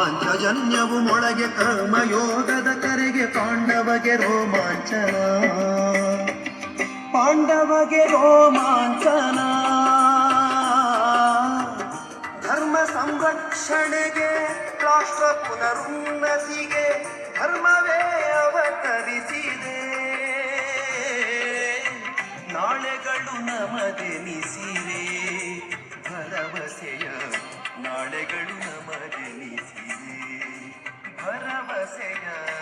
ಪಾಂಚಜನ್ಯವು ಮೊಳಗೆ ಕರ್ಮಯೋಗದ ಕರೆಗೆ ಪಾಂಡವಗೆ ರೋಮಾಂಚನ. ಪಾಂಡವಗೆ ರೋಮಾಂಚನ. ಧರ್ಮ ಸಂರಕ್ಷಣೆಗೆ, ರಾಷ್ಟ್ರ ಪುನರುನ್ನತಿಗೆ, ಧರ್ಮವೇ ಅವತರಿಸಿದೆ. ನಾಳೆಗಳು ನಮದೆನಿಸಿವೆ ಭರವಸೆಯ ನಾಳೆಗಳು ಭರವಸೆಯ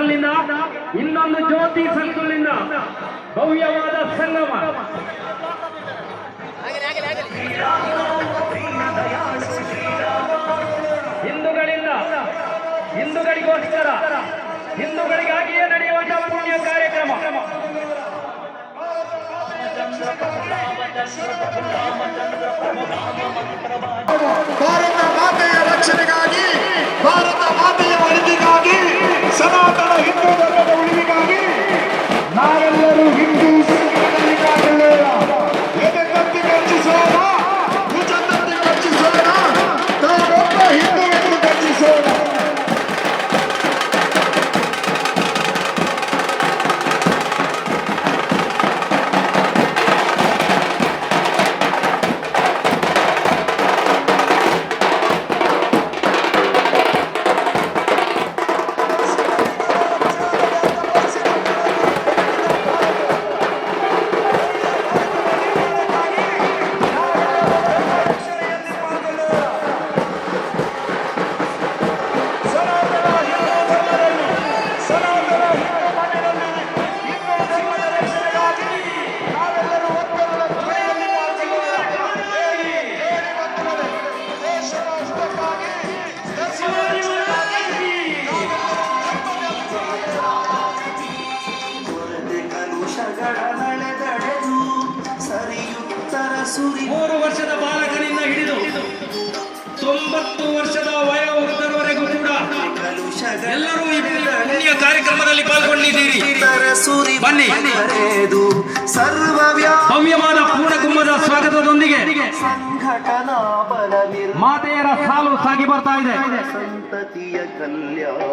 ಸರ್ಕಲ್ನಿಂದ, ಇನ್ನೊಂದು ಜ್ಯೋತಿ ಸರ್ಕಲ್ನಿಂದ ಭವ್ಯವಾದ ಸಂಗಮ. ಹಿಂದೂಗಳಿಂದ, ಹಿಂದೂಗಳಿಗೋಸ್ಕರ, ಹಿಂದೂಗಳಿಗಾಗಿಯೇ ನಡೆಯುವಂತಹ ಪುಣ್ಯ ಕಾರ್ಯಕ್ರಮ. ಭಾರತ ಮಾತೆಯ ರಕ್ಷಣೆಗಾಗಿ ಭಾರತ ಸನಾತನ ಹಿಂದೂ ಧರ್ಮದ ಉಳಿವಿಗಾಗಿ ನಾವೆಲ್ಲರೂ ಹಿಂದೂ ಸಂಘಟನೆಗಾಗಲಿಲ್ಲ ಎದೆ ಕತ್ತಿ ಮೆಚ್ಚಿಸೋಣ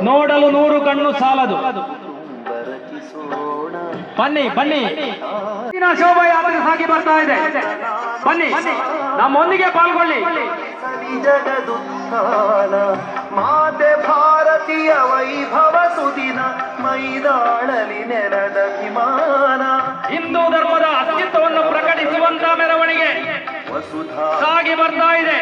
ನೋಡಲು ನೂರು ಕಣ್ಣು ಸಾಲದು. ಬನ್ನಿ ಬನ್ನಿ. ಶೋಭಾಯಾತ್ರೆ ಸಾಗಿ ಬರ್ತಾ ಇದೆ. ಬನ್ನಿ ನಮ್ಮೊಂದಿಗೆ ಪಾಲ್ಗೊಳ್ಳಿ. ಮಾತೆ ಭಾರತೀಯ ವೈಭವ ಸುದಿನ ಮೈದಾಳಲಿ ನೆಲದ ವಿಮಾನ ಹಿಂದೂ ಧರ್ಮದ ಅಸ್ತಿತ್ವವನ್ನು ಪ್ರಕಟಿಸುವಂತ ಮೆರವಣಿಗೆ ಸಾಗಿ ಬರ್ತಾ ಇದೆ.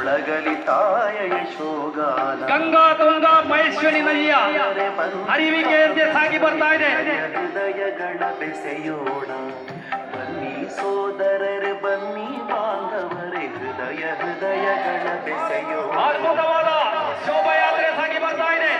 ಮೊಳಗಲಿ ತಾಯ ಯಶೋಗಾನ. ಗಂಗಾ ತುಂಗಾ ಮಹೇಶ್ವರಿ ನದಿಯ ಅರಿವಿಕೆಯಂತೆ ಸಾಗಿ ಬರ್ತಾ ಇದೆ. ಹೃದಯಗಳ ಬೆಸೆಯೋಣ. ಬನ್ನಿ ಸೋದರರೆ ಬನ್ನಿ ಬಾಂಧವರೇ ಹೃದಯ ಹೃದಯ ಗಣ ಬೆಸೆಯೋಣ. ಅದ್ಭುತವಾದ ಶೋಭಾಯಾತ್ರೆ ಸಾಗಿ ಬರ್ತಾ ಇದೆ.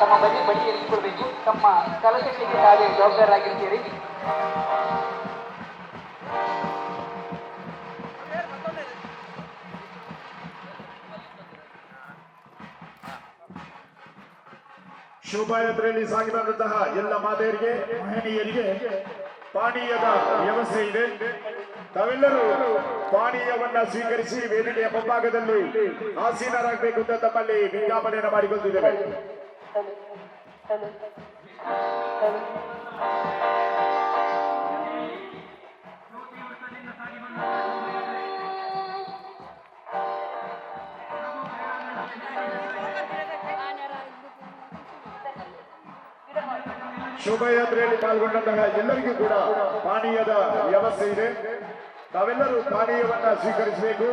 ತಮ್ಮ ಬಗ್ಗೆ ಬಡ್ಡಿ ಇರಿಸಿಕೊಳ್ಬೇಕು ತಮ್ಮ ಕಲಶಗಳಿಗೆ ತಾವೇ ಜವಾಬ್ದಾರರಾಗಿರ್ತೀರಿ ಶೋಭಾಯಾತ್ರೆಯಲ್ಲಿ ಸಾಗಿದಂತಹ ಎಲ್ಲ ಮಾತೆಯರಿಗೆ ಮಹಿಳೆಯರಿಗೆ ಪಾನೀಯದ ವ್ಯವಸ್ಥೆ ಇದೆ. ತಾವೆಲ್ಲರೂ ಪಾನೀಯವನ್ನ ಸ್ವೀಕರಿಸಿ ವೇದಿಕೆಯ ಮುಂಭಾಗದಲ್ಲಿ ಆಸೀನರಾಗಬೇಕು ಅಂತ ತಮ್ಮಲ್ಲಿ ವಿಜ್ಞಾಪನೆಯನ್ನು ಮಾಡಿಕೊಳ್ತಿದ್ದೇವೆ. ಶೋಭಾಯಾತ್ರೆಯಲ್ಲಿ ಪಾಲ್ಗೊಂಡಂತಹ ಎಲ್ಲರಿಗೂ ಕೂಡ ಪಾನೀಯದ ವ್ಯವಸ್ಥೆ ಇದೆ. ತಾವೆಲ್ಲರೂ ಪಾನೀಯವನ್ನ ಸ್ವೀಕರಿಸಬೇಕು.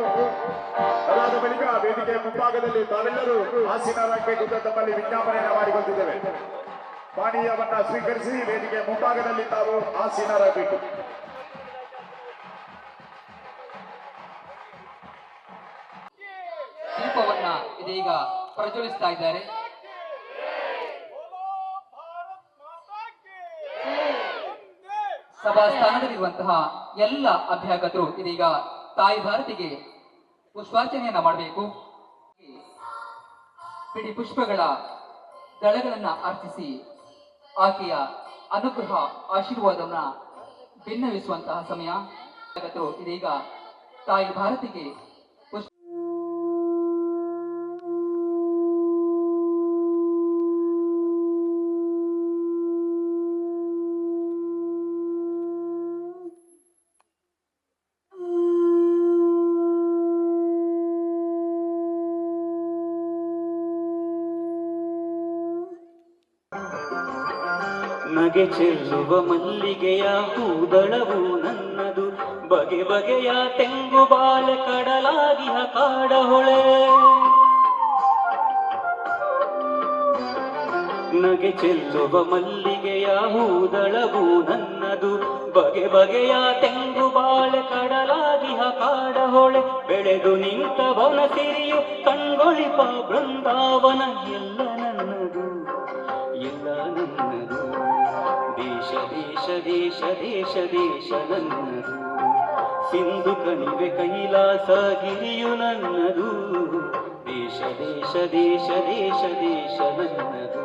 ಅದಾದ ಬಳಿಕ ವೇದಿಕೆಯ ಮುಂಭಾಗದಲ್ಲಿ ತಾವೆಲ್ಲರೂ ಆಸೀನರಾಗಬೇಕು ಅಂತ ತಮ್ಮಲ್ಲಿ ವಿಜ್ಞಾಪನೆಯನ್ನು ಮಾಡಿಕೊಳ್ತಿದ್ದೇವೆ ಪಾನೀಯವನ್ನ ಸ್ವೀಕರಿಸಿ ವೇದಿಕೆಯ ಮುಂಭಾಗದಲ್ಲಿ ತಾವು ಆಸೀನರಾಗಬೇಕು. ದೀಪವನ್ನ ಇದೀಗ ಪ್ರಜ್ವಲಿಸ್ತಾ ಇದ್ದಾರೆ. ಸಭಾ ಸ್ಥಾನದಲ್ಲಿರುವಂತಹ ಎಲ್ಲ ಅಭ್ಯಾಗತರು ಇದೀಗ ತಾಯಿ ಭಾರತಿಗೆ ಪುಷ್ಪಾರ್ಚನೆಯನ್ನ ಮಾಡಬೇಕು. ಬಿಡಿ ಪುಷ್ಪಗಳ ದಳಗಳನ್ನ ಅರ್ಪಿಸಿ ಆಕೆಯ ಅನುಗ್ರಹ ಆಶೀರ್ವಾದವನ್ನ ಭಿನ್ನವಿಸುವಂತಹ ಸಮಯ. ಇದೀಗ ತಾಯಿ ಭಾರತಿಗೆ ನಗೆ ಚೆಲ್ಲುವ ಮಲ್ಲಿಗೆಯ ಕೂದಳವು ನನ್ನದು. ಬಗೆ ಬಗೆಯ ತೆಂಗು ಬಾಳ ಕಡಲಾಗಿಹ ಕಾಡಹೊಳೆ. ನಗೆ ಚೆಲ್ಲುವ ಮಲ್ಲಿಗೆಯ ಹೂದಳವು ನನ್ನದು. ಬಗೆ ಬಗೆಯ ತೆಂಗು ಬಾಳೆ ಕಡಲಾಗಿಹ ಕಾಡಹೊಳೆ. ಬೆಳೆದು ನಿಂತ ವನ ಸಿರಿಯು ಕಣ್ಗೊಳಿಪ ಬೃಂದಾವನ ಎಲ್ಲ ದೇಶ ದೇಶ ದೇಶ ದೇಶ ದೇಶ ನನ್ನದು ಸಿಂಧು ಕಣಿವೆ ಕೈಲಾಸ ಗಿರಿಯು ನನ್ನದು. ದೇಶ ದೇಶ ದೇಶ ದೇಶ ದೇಶ ನನ್ನದು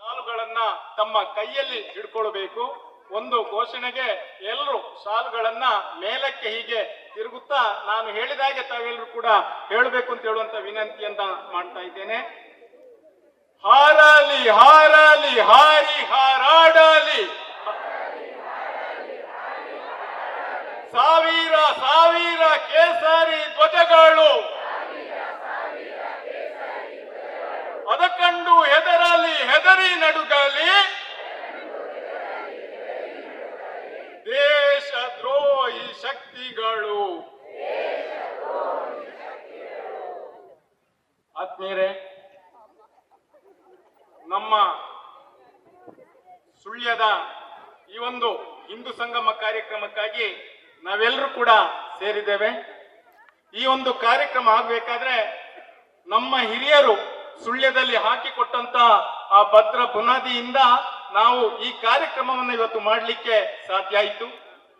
ಸಾಲುಗಳನ್ನ ತಮ್ಮ ಕೈಯಲ್ಲಿ ಹಿಡ್ಕೊಳ್ಬೇಕು. ಒಂದು ಘೋಷಣೆಗೆ ಎಲ್ಲರೂ ಸಾಲುಗಳನ್ನ ಮೇಲಕ್ಕೆ ಹೀಗೆ ತಿರುಗುತ್ತಾ ನಾನು ಹೇಳಿದಾಗೆ ತಾವೆಲ್ಲರೂ ಕೂಡ ಹೇಳಬೇಕು ಅಂತ ಹೇಳುವಂತ ವಿನಂತಿಯನ್ನ ಮಾಡ್ತಾ ಇದ್ದೇನೆ. ಹಾರಾಲಿ ಹಾರಾಲಿ, ಹಾರಿ, ಹಾರಾಡಲಿ. ಸಾವಿರ ಸಾವಿರ ಕೇಸರಿ ಧ್ವಜಗಳು. ಅದಕ್ಕಂಡು ಹೆದರಲಿ, ಹೆದರಿ ನಡುಗಲಿ. ದೇಶ ದ್ರೋಹಿ ಶಕ್ತಿಗಳು ಆತ್ಮೀಯರೇ ನಮ್ಮ ಸುಳ್ಯದ ಈ ಒಂದು ಹಿಂದೂ ಸಂಗಮ ಕಾರ್ಯಕ್ರಮಕ್ಕಾಗಿ ನಾವೆಲ್ಲರೂ ಕೂಡ ಸೇರಿದ್ದೇವೆ. ಈ ಒಂದು ಕಾರ್ಯಕ್ರಮ ಆಗಬೇಕಾದ್ರೆ ನಮ್ಮ ಹಿರಿಯರು ಸುಳ್ಯದಲ್ಲಿ ಹಾಕಿಕೊಟ್ಟಂತ ಆ ಭದ್ರ ಬುನಾದಿಯಿಂದ ನಾವು ಈ ಕಾರ್ಯಕ್ರಮವನ್ನು ಇವತ್ತು ಮಾಡಲಿಕ್ಕೆ ಸಾಧ್ಯ ಆಯಿತು.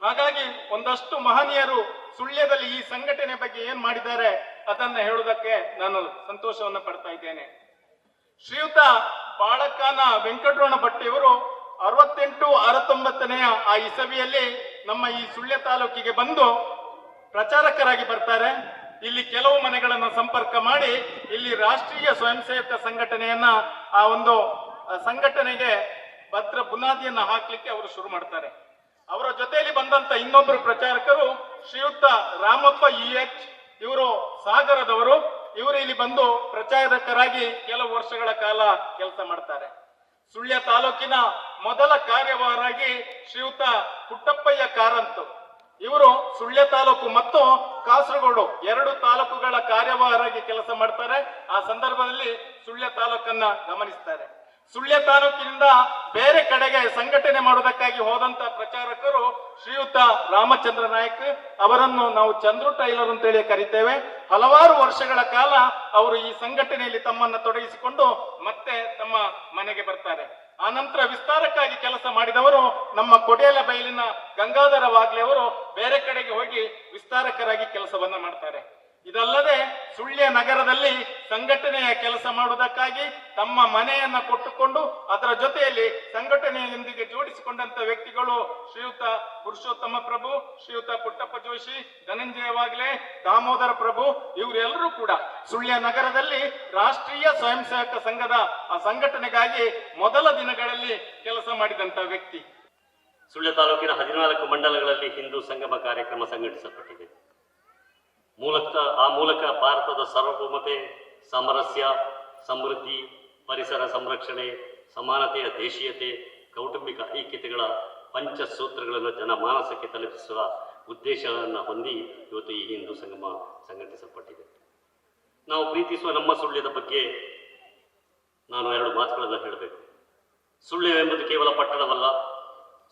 ಹಾಗಾಗಿ ಒಂದಷ್ಟು ಮಹನೀಯರು ಸುಳ್ಯದಲ್ಲಿ ಈ ಸಂಘಟನೆ ಬಗ್ಗೆ ಏನ್ ಮಾಡಿದ್ದಾರೆ ಅದನ್ನ ಹೇಳುವುದಕ್ಕೆ ನಾನು ಸಂತೋಷವನ್ನು ಪಡ್ತಾ ಇದ್ದೇನೆ. ಶ್ರೀಯುತ ಬಾಳಕಾನ ವೆಂಕಟರಮಣ ಭಟ್ಟಿಯವರು ಅರವತ್ತೆಂಟು ಅರವತ್ತೊಂಬತ್ತನೆಯ ಆ ಇಸವಿಯಲ್ಲಿ ನಮ್ಮ ಈ ಸುಳ್ಯ ತಾಲೂಕಿಗೆ ಬಂದು ಪ್ರಚಾರಕರಾಗಿ ಬರ್ತಾರೆ. ಇಲ್ಲಿ ಕೆಲವು ಮನೆಗಳನ್ನು ಸಂಪರ್ಕ ಮಾಡಿ ಇಲ್ಲಿ ರಾಷ್ಟ್ರೀಯ ಸ್ವಯಂ ಸೇವಕ ಸಂಘಟನೆಯನ್ನ ಆ ಒಂದು ಸಂಘಟನೆಗೆ ಭದ್ರ ಬುನಾದಿಯನ್ನ ಹಾಕ್ಲಿಕ್ಕೆ ಅವರು ಶುರು ಮಾಡ್ತಾರೆ. ಅವರ ಜೊತೆಯಲ್ಲಿ ಬಂದಂತ ಇನ್ನೊಬ್ಬರು ಪ್ರಚಾರಕರು ಶ್ರೀಯುತ ರಾಮಪ್ಪ ಇ ಎಚ್, ಇವರು ಸಾಗರದವರು. ಇವರು ಇಲ್ಲಿ ಬಂದು ಪ್ರಚಾರಕರಾಗಿ ಕೆಲವು ವರ್ಷಗಳ ಕಾಲ ಕೆಲಸ ಮಾಡ್ತಾರೆ. ಸುಳ್ಯ ತಾಲೂಕಿನ ಮೊದಲ ಕಾರ್ಯವಾರಾಗಿ ಶ್ರೀಯುತ ಪುಟ್ಟಪ್ಪಯ್ಯ ಕಾರಂತು. ಇವರು ಸುಳ್ಯ ತಾಲೂಕು ಮತ್ತು ಕಾಸರಗೋಡು ಎರಡು ತಾಲೂಕುಗಳ ಕಾರ್ಯವಾಹರಾಗಿ ಕೆಲಸ ಮಾಡ್ತಾರೆ. ಆ ಸಂದರ್ಭದಲ್ಲಿ ಸುಳ್ಯ ತಾಲೂಕನ್ನ ಗಮನಿಸ್ತಾರೆ. ಸುಳ್ಯ ತಾಲೂಕಿನಿಂದ ಬೇರೆ ಕಡೆಗೆ ಸಂಘಟನೆ ಮಾಡುವುದಕ್ಕಾಗಿ ಹೋದಂತ ಪ್ರಚಾರಕರು ಶ್ರೀಯುತ ರಾಮಚಂದ್ರ ನಾಯಕ್ ಅವರನ್ನು ನಾವು ಚಂದ್ರು ಟೈಲರ್ ಅಂತೇಳಿ ಕರಿತೇವೆ. ಹಲವಾರು ವರ್ಷಗಳ ಕಾಲ ಅವರು ಈ ಸಂಘಟನೆಯಲ್ಲಿ ತಮ್ಮನ್ನ ತೊಡಗಿಸಿಕೊಂಡು ಮತ್ತೆ ತಮ್ಮ ಮನೆಗೆ ಬರ್ತಾರೆ. ಆ ನಂತರ ವಿಸ್ತಾರಕ್ಕಾಗಿ ಕೆಲಸ ಮಾಡಿದವರು ನಮ್ಮ ಕೊಡೇಲ ಬಯಲಿನ ಗಂಗಾಧರ ವಾಗ್ಲೆ ಅವರು ಬೇರೆ ಕಡೆಗೆ ಹೋಗಿ ವಿಸ್ತಾರಕರಾಗಿ ಕೆಲಸವನ್ನ ಮಾಡ್ತಾರೆ. ಇದಲ್ಲದೆ ಮಾಡುವುದಕ್ಕಾಗಿ ತಮ್ಮ ಮನೆಯನ್ನ ಕೊಟ್ಟುಕೊಂಡು ಅದರ ಜೊತೆಯಲ್ಲಿ ಸಂಘಟನೆಯೊಂದಿಗೆ ಜೋಡಿಸಿಕೊಂಡಂತ ವ್ಯಕ್ತಿಗಳು ಶ್ರೀಯುತ ಪುರುಷೋತ್ತಮ ಪ್ರಭು, ಶ್ರೀಯುತ ಪುಟ್ಟಪ್ಪ ಜೋಶಿ ಧನಂಜಯ ವಾಗ್ಲೆ ದಾಮೋದರ ಪ್ರಭು, ಇವರೆಲ್ಲರೂ ಕೂಡ ಸುಳ್ಯ ನಗರದಲ್ಲಿ ರಾಷ್ಟ್ರೀಯ ಸ್ವಯಂ ಸೇವಕ ಸಂಘದ ಆ ಸಂಘಟನೆಗಾಗಿ ಮೊದಲ ದಿನಗಳಲ್ಲಿ ಕೆಲಸ ಮಾಡಿದಂತ ವ್ಯಕ್ತಿ. ಸುಳ್ಯ ತಾಲೂಕಿನ ಹದಿನಾಲ್ಕು ಮಂಡಲಗಳಲ್ಲಿ ಹಿಂದೂ ಸಂಗಮ ಕಾರ್ಯಕ್ರಮ ಸಂಘಟಿಸಲ್ಪಟ್ಟಿದೆ. ಮೂಲಕ ಆ ಮೂಲಕ ಭಾರತದ ಸಾರ್ವಭೌಮತೆ, ಸಾಮರಸ್ಯ ಸಮೃದ್ಧಿ, ಪರಿಸರ ಸಂರಕ್ಷಣೆ, ಸಮಾನತೆಯ ದೇಶೀಯತೆ, ಕೌಟುಂಬಿಕ ಐಕ್ಯತೆಗಳ ಪಂಚಸೂತ್ರಗಳನ್ನು ಜನಮಾನಸಕ್ಕೆ ತಲುಪಿಸುವ ಉದ್ದೇಶವನ್ನು ಹೊಂದಿ ಇವತ್ತು ಈ ಹಿಂದೂ ಸಂಗಮ ಸಂಘಟಿಸಲ್ಪಟ್ಟಿದೆ. ನಾವು ಪ್ರೀತಿಸುವ ನಮ್ಮ ಸುಳ್ಳ್ಯದ ಬಗ್ಗೆ ನಾನು ಎರಡು ಮಾತುಗಳನ್ನು ಹೇಳಬೇಕು. ಸುಳ್ಯ ಎಂಬುದು ಕೇವಲ ಪಟ್ಟಣವಲ್ಲ,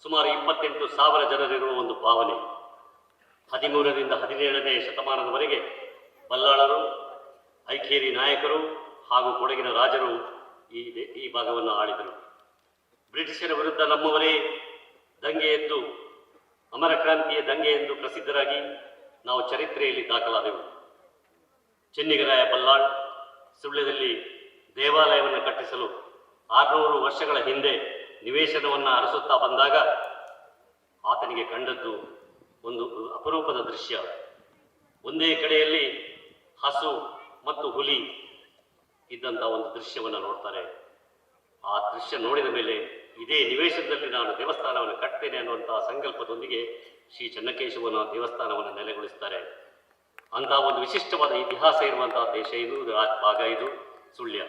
ಸುಮಾರು ಇಪ್ಪತ್ತೆಂಟು ಸಾವಿರ ಜನರಿರುವ ಒಂದು ಭಾವನೆ. ಹದಿಮೂರರಿಂದ ಹದಿನೇಳನೇ ಶತಮಾನದವರೆಗೆ ಬಲ್ಲಾಳರು ಐಕೇರಿ ನಾಯಕರು ಹಾಗೂ ಕೊಡಗಿನ ರಾಜರು ಈ ಈ ಭಾಗವನ್ನು ಆಳಿದರು. ಬ್ರಿಟಿಷರ ವಿರುದ್ಧ ನಮ್ಮವರೇ ದಂಗೆ ಎದ್ದು ಅಮರ ಕ್ರಾಂತಿಯ ದಂಗೆ ಎಂದು ಪ್ರಸಿದ್ಧರಾಗಿ ನಾವು ಚರಿತ್ರೆಯಲ್ಲಿ ದಾಖಲಾದೆವು. ಚೆನ್ನಿಗರಾಯ ಬಲ್ಲಾಳ್ ಸುಳ್ಯದಲ್ಲಿ ದೇವಾಲಯವನ್ನು ಕಟ್ಟಿಸಲು ಆರುನೂರು ವರ್ಷಗಳ ಹಿಂದೆ ನಿವೇಶನವನ್ನು ಅರಸುತ್ತಾ ಬಂದಾಗ ಆತನಿಗೆ ಕಂಡದ್ದು ಒಂದು ಅಪರೂಪದ ದೃಶ್ಯ. ಒಂದೇ ಕಡೆಯಲ್ಲಿ ಹಸು ಮತ್ತು ಹುಲಿ ಇದ್ದಂಥ ಒಂದು ದೃಶ್ಯವನ್ನು ನೋಡ್ತಾರೆ. ಆ ದೃಶ್ಯ ನೋಡಿದ ಮೇಲೆ ಇದೇ ನಿವೇಶನದಲ್ಲಿ ನಾನು ದೇವಸ್ಥಾನವನ್ನು ಕಟ್ತೇನೆ ಅನ್ನುವಂತಹ ಸಂಕಲ್ಪದೊಂದಿಗೆ ಶ್ರೀ ಚನ್ನಕೇಶವನ ದೇವಸ್ಥಾನವನ್ನು ನೆಲೆಗೊಳಿಸ್ತಾರೆ. ಅಂತ ಒಂದು ವಿಶಿಷ್ಟವಾದ ಇತಿಹಾಸ ಇರುವಂತಹ ದೇಶ ಇದು ಭಾಗ ಇದು, ಸುಳ್ಯ.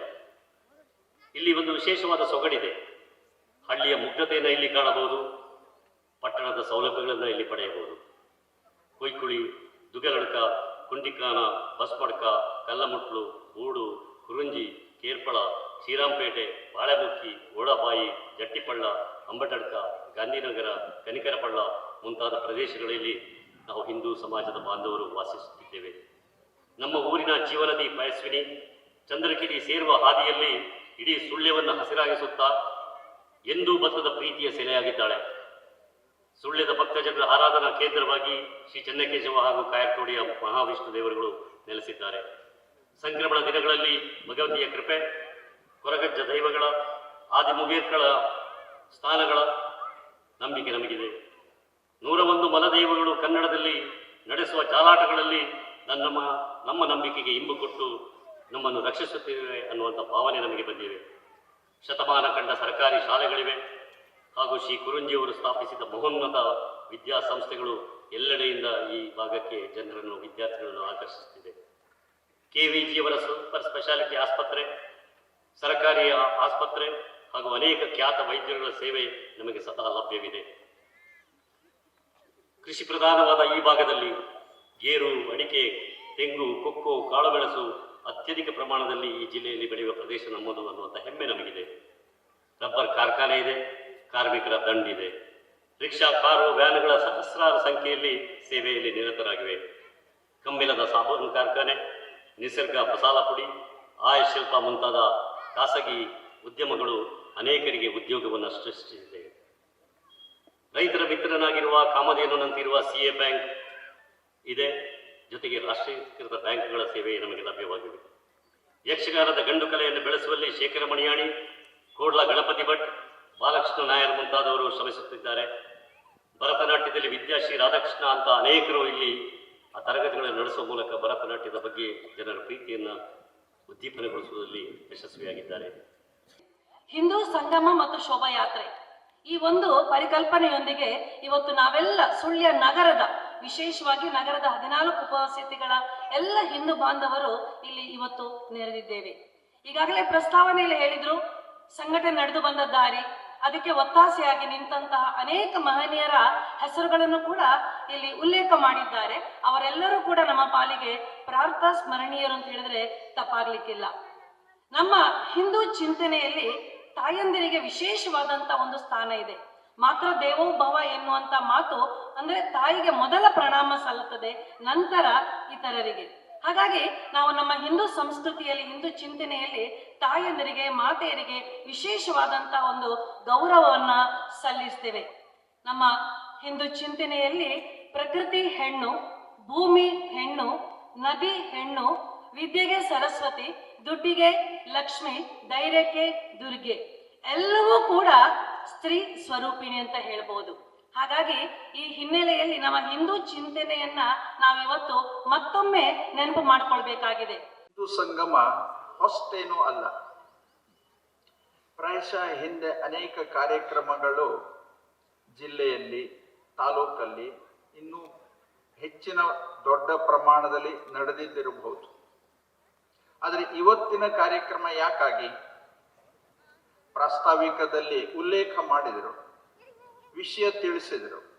ಇಲ್ಲಿ ಒಂದು ವಿಶೇಷವಾದ ಸೊಗಡಿದೆ. ಹಳ್ಳಿಯ ಮುಗ್ಧತೆಯನ್ನು ಇಲ್ಲಿ ಕಾಣಬಹುದು, ಪಟ್ಟಣದ ಸೌಲಭ್ಯಗಳನ್ನು ಇಲ್ಲಿ ಪಡೆಯಬಹುದು. ಕೊಯ್ಕುಳಿ ದುಗಲಡ್ಕ ಕುಂಡಿಕಾನ ಬಸ್ಮಡ್ಕ, ಕಲ್ಲಮುಟ್ಲು ಊಡು ಕುರುಂಜಿ ಕೇರ್ಪಳ, ಶ್ರೀರಾಂಪೇಟೆ ಬಾಳೆಬುಕ್ಕಿ ಓಡಬಾಯಿ, ಜಟ್ಟಿಪಳ್ಳ, ಅಂಬಟಡ್ಕ, ಗಾಂಧಿನಗರ, ಕನಿಕರಪಳ್ಳ ಮುಂತಾದ ಪ್ರದೇಶಗಳಲ್ಲಿ ನಾವು ಹಿಂದೂ ಸಮಾಜದ ಬಾಂಧವರು ವಾಸಿಸುತ್ತಿದ್ದೇವೆ. ನಮ್ಮ ಊರಿನ ಜೀವನದಿ ಪಯಸ್ವಿನಿ ಚಂದ್ರಕಿರಿ ಸೇರುವ ಹಾದಿಯಲ್ಲಿ ಇಡೀ ಸುಳ್ಯವನ್ನು ಹಸಿರಾಗಿಸುತ್ತಾ ಎಂದೂ ಬತ್ತದ ಪ್ರೀತಿಯ ಸೆಲೆಯಾಗಿದ್ದಾಳೆ. ಸುಳ್ಯದ ಭಕ್ತಜನರ ಆರಾಧನಾ ಕೇಂದ್ರವಾಗಿ ಶ್ರೀ ಚನ್ನಕೇಶವ ಹಾಗೂ ಕಾಯರ್ತೋಡಿಯ ಮಹಾವಿಷ್ಣು ದೇವರುಗಳು ನೆಲೆಸಿದ್ದಾರೆ. ಸಂಕ್ರಮಣ ದಿನಗಳಲ್ಲಿ ಭಗವತಿಯ ಕೃಪೆ, ಕೊರಗಜ್ಜ ದೈವಗಳ, ಆದಿ ಮುಗೇರ್ಗಳ ಸ್ಥಾನಗಳ ನಂಬಿಕೆ ನಮಗಿದೆ. ನೂರ ಒಂದು ಮಲದೈವಗಳು ಕನ್ನಡದಲ್ಲಿ ನಡೆಸುವ ಜಾಲಾಟಗಳಲ್ಲಿ ನಮ್ಮ ನಮ್ಮ ನಂಬಿಕೆಗೆ ಇಂಬು ಕೊಟ್ಟು ನಮ್ಮನ್ನು ರಕ್ಷಿಸುತ್ತಿವೆ ಅನ್ನುವಂಥ ಭಾವನೆ ನಮಗೆ ಬಂದಿವೆ. ಶತಮಾನ ಕಂಡ ಸರ್ಕಾರಿ ಶಾಲೆಗಳಿವೆ ಹಾಗೂ ಶ್ರೀ ಕುರುಂಜಿಯವರು ಸ್ಥಾಪಿಸಿದ ಮಹೋನ್ನತ ವಿದ್ಯಾಸಂಸ್ಥೆಗಳು ಎಲ್ಲೆಡೆಯಿಂದ ಈ ಭಾಗಕ್ಕೆ ಜನರನ್ನು, ವಿದ್ಯಾರ್ಥಿಗಳನ್ನು ಆಕರ್ಷಿಸುತ್ತಿದೆ. ಕೆವಿಜಿಯವರ ಸೂಪರ್ ಸ್ಪೆಷಾಲಿಟಿ ಆಸ್ಪತ್ರೆ, ಸರ್ಕಾರಿ ಆಸ್ಪತ್ರೆ ಹಾಗೂ ಅನೇಕ ಖ್ಯಾತ ವೈದ್ಯರುಗಳ ಸೇವೆ ನಮಗೆ ಸದಾ ಲಭ್ಯವಿದೆ. ಕೃಷಿ ಪ್ರಧಾನವಾದ ಈ ಭಾಗದಲ್ಲಿ ಗೇರು, ಅಡಿಕೆ, ತೆಂಗು, ಕೊಕ್ಕೋ ಕಾಳುಮೆಣಸು ಅತ್ಯಧಿಕ ಪ್ರಮಾಣದಲ್ಲಿ ಈ ಜಿಲ್ಲೆಯಲ್ಲಿ ಬೆಳೆಯುವ ಪ್ರದೇಶ ನಮ್ಮದು ಅನ್ನುವಂಥ ಹೆಮ್ಮೆ ನಮಗಿದೆ. ರಬ್ಬರ್ ಕಾರ್ಖಾನೆ ಇದೆ, ಕಾರ್ಮಿಕರ ದಂಡಿದೆ ರಿಕ್ಷಾ, ಕಾರು, ವ್ಯಾನ್ಗಳ ಸಹಸ್ರಾರು ಸಂಖ್ಯೆಯಲ್ಲಿ ಸೇವೆಯಲ್ಲಿ ನಿರತರಾಗಿವೆ. ಕಂಬಿಲದ ಸಾಬೂನು ಕಾರ್ಖಾನೆ ನಿಸರ್ಗ ಮಸಾಲ ಪುಡಿ ಆಯ ಶಿಲ್ಪ ಮುಂತಾದ ಖಾಸಗಿ ಉದ್ಯಮಗಳು ಅನೇಕರಿಗೆ ಉದ್ಯೋಗವನ್ನು ಸೃಷ್ಟಿಸಿದೆ. ರೈತರ ಮಿತ್ರನಾಗಿರುವ ಕಾಮಧೇನುನಂತಿರುವ ಸಿ ಎ ಬ್ಯಾಂಕ್ ಇದೆ. ಜೊತೆಗೆ ರಾಷ್ಟ್ರೀಕೃತ ಬ್ಯಾಂಕ್ಗಳ ಸೇವೆ ನಮಗೆ ಲಭ್ಯವಾಗಿದೆ. ಯಕ್ಷಗಾನದ ಗಂಡು ಕಲೆಯನ್ನು ಬೆಳೆಸುವಲ್ಲಿ ಶೇಖರ ಮಣಿಯಾಣಿ, ಕೋಡ್ಲ ಗಣಪತಿ ಭಟ್, ಬಾಲಕೃಷ್ಣ ನಾಯರ್ ಮುಂತಾದವರು ಶ್ರಮಿಸುತ್ತಿದ್ದಾರೆ. ಭರತನಾಟ್ಯದಲ್ಲಿ ವಿದ್ಯಾಶ್ರೀ ರಾಧಾಕೃಷ್ಣ ಅಂತ ಅನೇಕರು ಇಲ್ಲಿ ಆ ತರಗತಿಗಳನ್ನು ನಡೆಸುವ ಮೂಲಕ ಭರತನಾಟ್ಯದ ಬಗ್ಗೆ ಜನರ ಪ್ರೀತಿಯನ್ನು ಉದ್ದೀಪನಗೊಳಿಸುವುದರಲ್ಲಿ ಯಶಸ್ವಿಯಾಗಿದ್ದಾರೆ. ಹಿಂದೂ ಸಂಗಮ ಮತ್ತು ಶೋಭಾಯಾತ್ರೆ. ಈ ಒಂದು ಪರಿಕಲ್ಪನೆಯೊಂದಿಗೆ ಇವತ್ತು ನಾವೆಲ್ಲ ಸುಳ್ಯ ನಗರದ, ವಿಶೇಷವಾಗಿ ನಗರದ ಹದಿನಾಲ್ಕು ಉಪಸ್ಥಿತಿಗಳ ಎಲ್ಲ ಹಿಂದೂ ಬಾಂಧವರು ಇಲ್ಲಿ ಇವತ್ತು ನೆರೆದಿದ್ದೇವೆ. ಈಗಾಗಲೇ ಪ್ರಸ್ತಾವನೆಯಲ್ಲಿ ಹೇಳಿದ್ರು, ಸಂಘಟನೆ ನಡೆದು ಬಂದ ದಾರಿ ಅದಕ್ಕೆ ಒತ್ತಾಸೆಯಾಗಿ ನಿಂತಹ ಅನೇಕ ಮಹನೀಯರ ಹೆಸರುಗಳನ್ನು ಕೂಡ ಇಲ್ಲಿ ಉಲ್ಲೇಖ ಮಾಡಿದ್ದಾರೆ. ಅವರೆಲ್ಲರೂ ಕೂಡ ನಮ್ಮ ಪಾಲಿಗೆ ಪ್ರಾರ್ಥ ಸ್ಮರಣೀಯರು ಅಂತ ಹೇಳಿದ್ರೆ ತಪ್ಪಾಗ್ಲಿಕ್ಕಿಲ್ಲ. ನಮ್ಮ ಹಿಂದೂ ಚಿಂತನೆಯಲ್ಲಿ ತಾಯಂದಿರಿಗೆ ವಿಶೇಷವಾದಂತ ಒಂದು ಸ್ಥಾನ ಇದೆ. ಮಾತ್ರ ದೇವೋಭವ ಎನ್ನುವಂತ ಮಾತು ಅಂದ್ರೆ ತಾಯಿಗೆ ಮೊದಲ ಪ್ರಣಾಮ ಸಲ್ಲುತ್ತದೆ, ನಂತರ ಇತರರಿಗೆ. ಹಾಗಾಗಿ ನಾವು ನಮ್ಮ ಹಿಂದೂ ಸಂಸ್ಕೃತಿಯಲ್ಲಿ, ಹಿಂದೂ ಚಿಂತನೆಯಲ್ಲಿ ತಾಯಂದಿರಿಗೆ, ಮಾತೆಯರಿಗೆ ವಿಶೇಷವಾದಂತ ಒಂದು ಗೌರವವನ್ನ ಸಲ್ಲಿಸ್ತೇವೆ. ನಮ್ಮ ಹಿಂದೂ ಚಿಂತನೆಯಲ್ಲಿ ಪ್ರಕೃತಿ ಹೆಣ್ಣು, ಭೂಮಿ ಹೆಣ್ಣು, ನದಿ ಹೆಣ್ಣು, ವಿದ್ಯೆಗೆ ಸರಸ್ವತಿ, ದುಡ್ಡಿಗೆ ಲಕ್ಷ್ಮಿ, ಧೈರ್ಯಕ್ಕೆ ದುರ್ಗೆ, ಎಲ್ಲವೂ ಕೂಡ ಸ್ತ್ರೀ ಸ್ವರೂಪಿಣಿ ಅಂತ ಹೇಳ್ಬೋದು. ಹಾಗಾಗಿ ಈ ಹಿನ್ನೆಲೆಯಲ್ಲಿ ನಮ್ಮ ಹಿಂದೂ ಚಿಂತನೆಯನ್ನ ನಾವಿವತ್ತು ಮತ್ತೊಮ್ಮೆ ನೆನಪು ಮಾಡಿಕೊಳ್ಬೇಕಾಗಿದೆ. ಹಿಂದೂ ಸಂಗಮ ಹೊಸ್ತೇನೂ ಅಲ್ಲ. ಪ್ರಾಯಶಃ ಹಿಂದೆ ಅನೇಕ ಕಾರ್ಯಕ್ರಮಗಳು ಜಿಲ್ಲೆಯಲ್ಲಿ, ತಾಲೂಕಲ್ಲಿ ಇನ್ನೂ ಹೆಚ್ಚಿನ ದೊಡ್ಡ ಪ್ರಮಾಣದಲ್ಲಿ ನಡೆದಿದ್ದಿರಬಹುದು. ಆದರೆ ಇವತ್ತಿನ ಕಾರ್ಯಕ್ರಮ ಯಾಕಾಗಿ? ಪ್ರಾಸ್ತಾವಿಕದಲ್ಲಿ ಉಲ್ಲೇಖ ಮಾಡಿದರು. ವಿಷಯ ತಿಳಿಸಿದರು.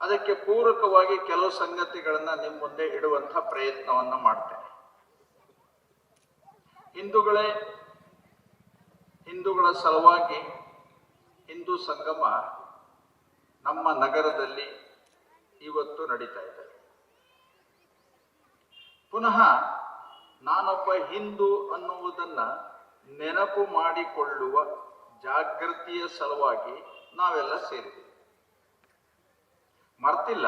ಅದಕ್ಕೆ ಪೂರಕವಾಗಿ ಕೆಲವು ಸಂಗತಿಗಳನ್ನ ನಿಮ್ಮ ಮುಂದೆ ಇಡುವಂಥ ಪ್ರಯತ್ನವನ್ನ ಮಾಡ್ತೇನೆ. ಹಿಂದೂಗಳೇ, ಹಿಂದೂಗಳ ಸಲುವಾಗಿ ಹಿಂದೂ ಸಂಗಮ ನಮ್ಮ ನಗರದಲ್ಲಿ ಇವತ್ತು ನಡೀತಾ ಇದೆ. ಪುನಃ ನಾನೊಬ್ಬ ಹಿಂದೂ ಅನ್ನುವುದನ್ನ ನೆನಪು ಮಾಡಿಕೊಳ್ಳುವ ಜಾಗೃತಿಯ ಸಲುವಾಗಿ ನಾವೆಲ್ಲ ಸೇರಿದ್ದೀವಿ ಮರ್ತಿಲ್ಲ,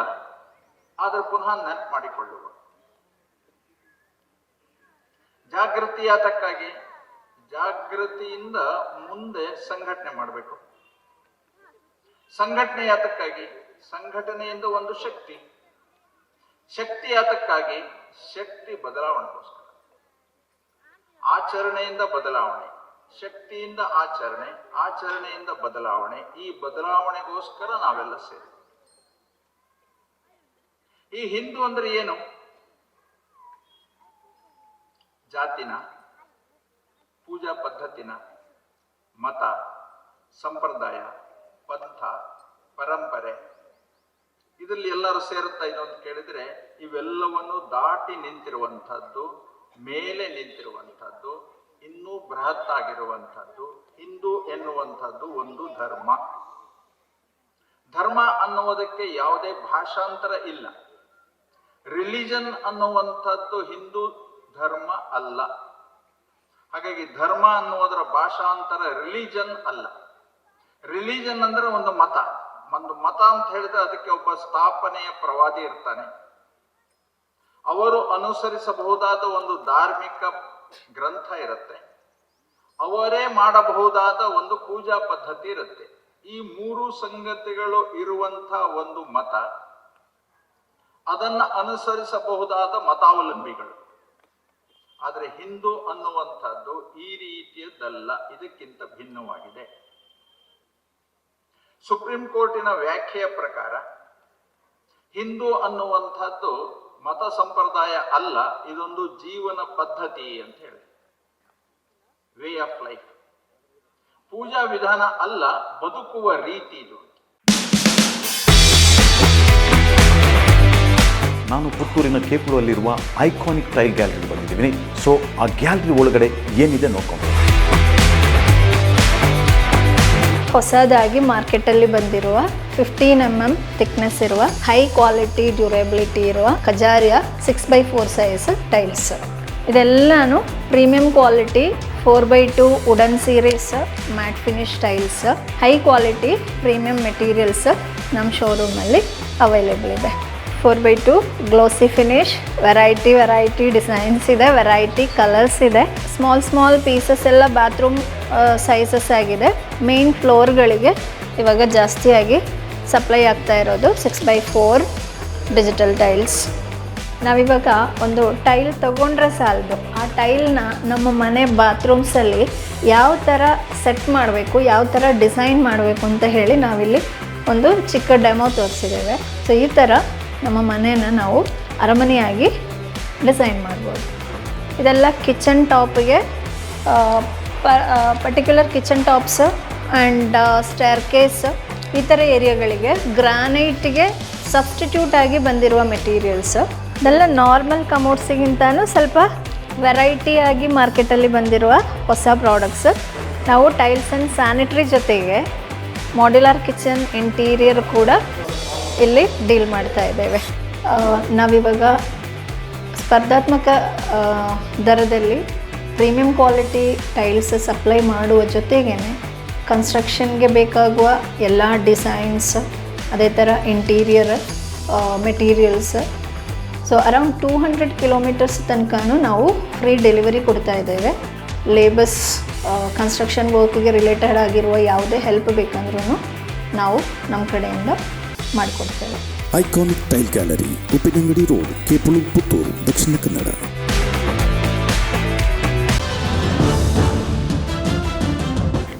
ಆದರೆ ಪುನಃ ನೆನಪು ಮಾಡಿಕೊಳ್ಳುವ ಜಾಗೃತಿ ಯಾತಕ್ಕಾಗಿ ಜಾಗೃತಿಯಿಂದ ಮುಂದೆ ಸಂಘಟನೆ ಮಾಡಬೇಕು. ಸಂಘಟನೆ ಯಾತಕ್ಕಾಗಿ ಸಂಘಟನೆಯಿಂದ ಒಂದು ಶಕ್ತಿ. ಶಕ್ತಿ ಯಾತಕ್ಕಾಗಿ ಶಕ್ತಿ ಬದಲಾವಣೆಗೋಸ್ಕರ. ಆಚರಣೆಯಿಂದ ಬದಲಾವಣೆ. ಶಕ್ತಿಯಿಂದ ಆಚರಣೆ, ಆಚರಣೆಯಿಂದ ಬದಲಾವಣೆ, ಈ ಬದಲಾವಣೆಗೋಸ್ಕರ ನಾವೆಲ್ಲ ಸೇರಿ. ಈ ಹಿಂದೂ ಅಂದ್ರೆ ಏನು? ಜಾತಿನ, ಪೂಜಾ ಪದ್ಧತಿನ, ಮತ, ಸಂಪ್ರದಾಯ, ಪಂಥ, ಪರಂಪರೆ, ಇದರಲ್ಲಿ ಎಲ್ಲರೂ ಸೇರುತ್ತಾ ಇದೆ ಅಂತ ಕೇಳಿದ್ರೆ ಇವೆಲ್ಲವನ್ನು ದಾಟಿ ನಿಂತಿರುವಂಥದ್ದು, ಮೇಲೆ ನಿಂತಿರುವಂಥದ್ದು ಇನ್ನೂ ಬೃಹತ್ ಆಗಿರುವಂಥದ್ದು, ಹಿಂದೂ ಎನ್ನುವಂಥದ್ದು ಒಂದು ಧರ್ಮ. ಧರ್ಮ ಅನ್ನುವುದಕ್ಕೆ ಯಾವುದೇ ಭಾಷಾಂತರ ಇಲ್ಲ. ರಿಲಿಜನ್ ಅನ್ನುವಂಥದ್ದು ಹಿಂದೂ ಧರ್ಮ ಅಲ್ಲ. ಹಾಗಾಗಿ ಧರ್ಮ ಅನ್ನುವುದರ ಭಾಷಾಂತರ ರಿಲಿಜನ್ ಅಲ್ಲ. ರಿಲಿಜನ್ ಅಂದ್ರೆ ಒಂದು ಮತ. ಒಂದು ಮತ ಅಂತ ಹೇಳಿದ್ರೆ ಅದಕ್ಕೆ ಒಬ್ಬ ಸ್ಥಾಪನೆಯ ಪ್ರವಾದಿ ಇರ್ತಾನೆ. ಅವರು ಅನುಸರಿಸಬಹುದಾದ ಒಂದು ಧಾರ್ಮಿಕ ಗ್ರಂಥ ಇರುತ್ತೆ. ಅವರೇ ಮಾಡಬಹುದಾದ ಒಂದು ಪೂಜಾ ಪದ್ಧತಿ ಇರುತ್ತೆ. ಈ ಮೂರು ಸಂಗತಿಗಳು ಇರುವಂತ ಒಂದು ಮತ, ಅದನ್ನ ಅನುಸರಿಸಬಹುದಾದ ಮತಾವಲಂಬಿಗಳು. ಆದರೆ ಹಿಂದೂ ಅನ್ನುವಂಥದ್ದು ಈ ರೀತಿಯದ್ದಲ್ಲ, ಇದಕ್ಕಿಂತ ಭಿನ್ನವಾಗಿದೆ. ಸುಪ್ರೀಂ ಕೋರ್ಟಿನ ವ್ಯಾಖ್ಯೆಯ ಪ್ರಕಾರ, ಹಿಂದೂ ಅನ್ನುವಂಥದ್ದು ಮತ ಸಂಪ್ರದಾಯ ಅಲ್ಲ ಇದೊಂದು ಜೀವನ ಪದ್ಧತಿ ಅಂತ ಹೇಳಿ. ವೇ ಆಫ್ ಲೈಫ್ ಪೂಜಾ ವಿಧಾನ ಅಲ್ಲ ಬದುಕುವ ರೀತಿ ಇದು. ನಾನು ಪುತ್ತೂರಿನ ಕೇಪುರಲ್ಲಿರುವ ಐಕಾನಿಕ್ ಟೈಲ್ ಗ್ಯಾಲರಿ ಬಂದಿದ್ದೀನಿ. ಸೊ ಆ ಗ್ಯಾಲರಿ ಒಳಗಡೆ ಏನಿದೆ ನೋಡ್ಕೊಂಡು ಹೊಸದಾಗಿ ಮಾರ್ಕೆಟಲ್ಲಿ ಬಂದಿರುವ ಫಿಫ್ಟೀನ್ ಎಂ ಎಂ ಥಿಕ್ನೆಸ್ ಇರುವ ಹೈ ಕ್ವಾಲಿಟಿ ಡ್ಯೂರೇಬಿಲಿಟಿ ಇರುವ Kajaria six by four size tiles ಇದೆಲ್ಲಾನು premium quality four by two wooden series matt finish tiles high quality premium materials ನಮ್ಮ ಶೋರೂಮಲ್ಲಿ ಅವೈಲೇಬಲ್ ಇದೆ. Four by two glossy finish variety variety designs ಇದೆ variety colours ಇದೆ. Small small pieces ಎಲ್ಲ bathroom sizes ಆಗಿದೆ. Main ಫ್ಲೋರ್ಗಳಿಗೆ ಇವಾಗ ಜಾಸ್ತಿಯಾಗಿ ಸಪ್ಲೈ ಆಗ್ತಾ ಇರೋದು six by four digital tiles. ನಾವಿವಾಗ ಒಂದು ಟೈಲ್ ತಗೊಂಡ್ರೆ ಸಾಲದು. ಆ ಟೈಲ್ನ ನಮ್ಮ ಮನೆ ಬಾತ್ರೂಮ್ಸಲ್ಲಿ ಯಾವ ಥರ ಸೆಟ್ ಮಾಡಬೇಕು, ಯಾವ ಥರ ಡಿಸೈನ್ ಮಾಡಬೇಕು ಅಂತ ಹೇಳಿ ನಾವಿಲ್ಲಿ ಒಂದು ಚಿಕ್ಕ ಡೆಮೋ ತೋರಿಸಿದ್ದೇವೆ. ಸೊ, ಈ ಥರ ನಮ್ಮ ಮನೇನ ನಾವು ಅರಮನೆಯಾಗಿ ಡಿಸೈನ್ ಮಾಡ್ಬೋದು. ಇದೆಲ್ಲ kitchen ಟಾಪಿಗೆ particular kitchen tops and staircase ಈ ಥರ ಏರಿಯಾಗಳಿಗೆ ಗ್ರಾನೈಟ್ಗೆ ಸಬ್ಸ್ಟಿಟ್ಯೂಟ್ ಆಗಿ ಬಂದಿರುವ ಮೆಟೀರಿಯಲ್ಸ್. ಇದೆಲ್ಲ ನಾರ್ಮಲ್ ಕಮೋಡ್ಸಿಗಿಂತನೂ ಸ್ವಲ್ಪ ವೆರೈಟಿಯಾಗಿ ಮಾರ್ಕೆಟಲ್ಲಿ ಬಂದಿರುವ ಹೊಸ ಪ್ರಾಡಕ್ಟ್ಸ್ ನಾವು ಟೈಲ್ಸ್ ಆ್ಯಂಡ್ ಸ್ಯಾನಿಟ್ರಿ ಜೊತೆಗೆ ಮಾಡ್ಯುಲರ್ ಕಿಚನ್ ಇಂಟೀರಿಯರ್ ಕೂಡ ಇಲ್ಲಿ ಡೀಲ್ ಮಾಡ್ತಾ ಇದ್ದೇವೆ. ನಾವಿವಾಗ ಸ್ಪರ್ಧಾತ್ಮಕ ದರದಲ್ಲಿ ಪ್ರೀಮಿಯಂ ಕ್ವಾಲಿಟಿ ಟೈಲ್ಸ್ ಸಪ್ಲೈ ಮಾಡುವ ಜೊತೆಗೇ ಕನ್ಸ್ಟ್ರಕ್ಷನ್ಗೆ ಬೇಕಾಗುವ ಎಲ್ಲ ಡಿಸೈನ್ಸ್ ಅದೇ ಥರ interior materials so around two hundred kilometres ತನಕನೂ ನಾವು ಫ್ರೀ ಡೆಲಿವರಿ ಕೊಡ್ತಾ ಇದ್ದೇವೆ. ಲೇಬರ್ಸ್ ಕನ್ಸ್ಟ್ರಕ್ಷನ್ ವರ್ಕಿಗೆ ರಿಲೇಟೆಡ್ ಆಗಿರುವ ಯಾವುದೇ ಹೆಲ್ಪ್ ಬೇಕಂದ್ರೂ ನಾವು ನಮ್ಮ ಕಡೆಯಿಂದ ಮಾಡಿಕೊಡ್ತೇವೆ. Iconic tile gallery Uppinangadi road Kepulu Puttur Dakshina Kannada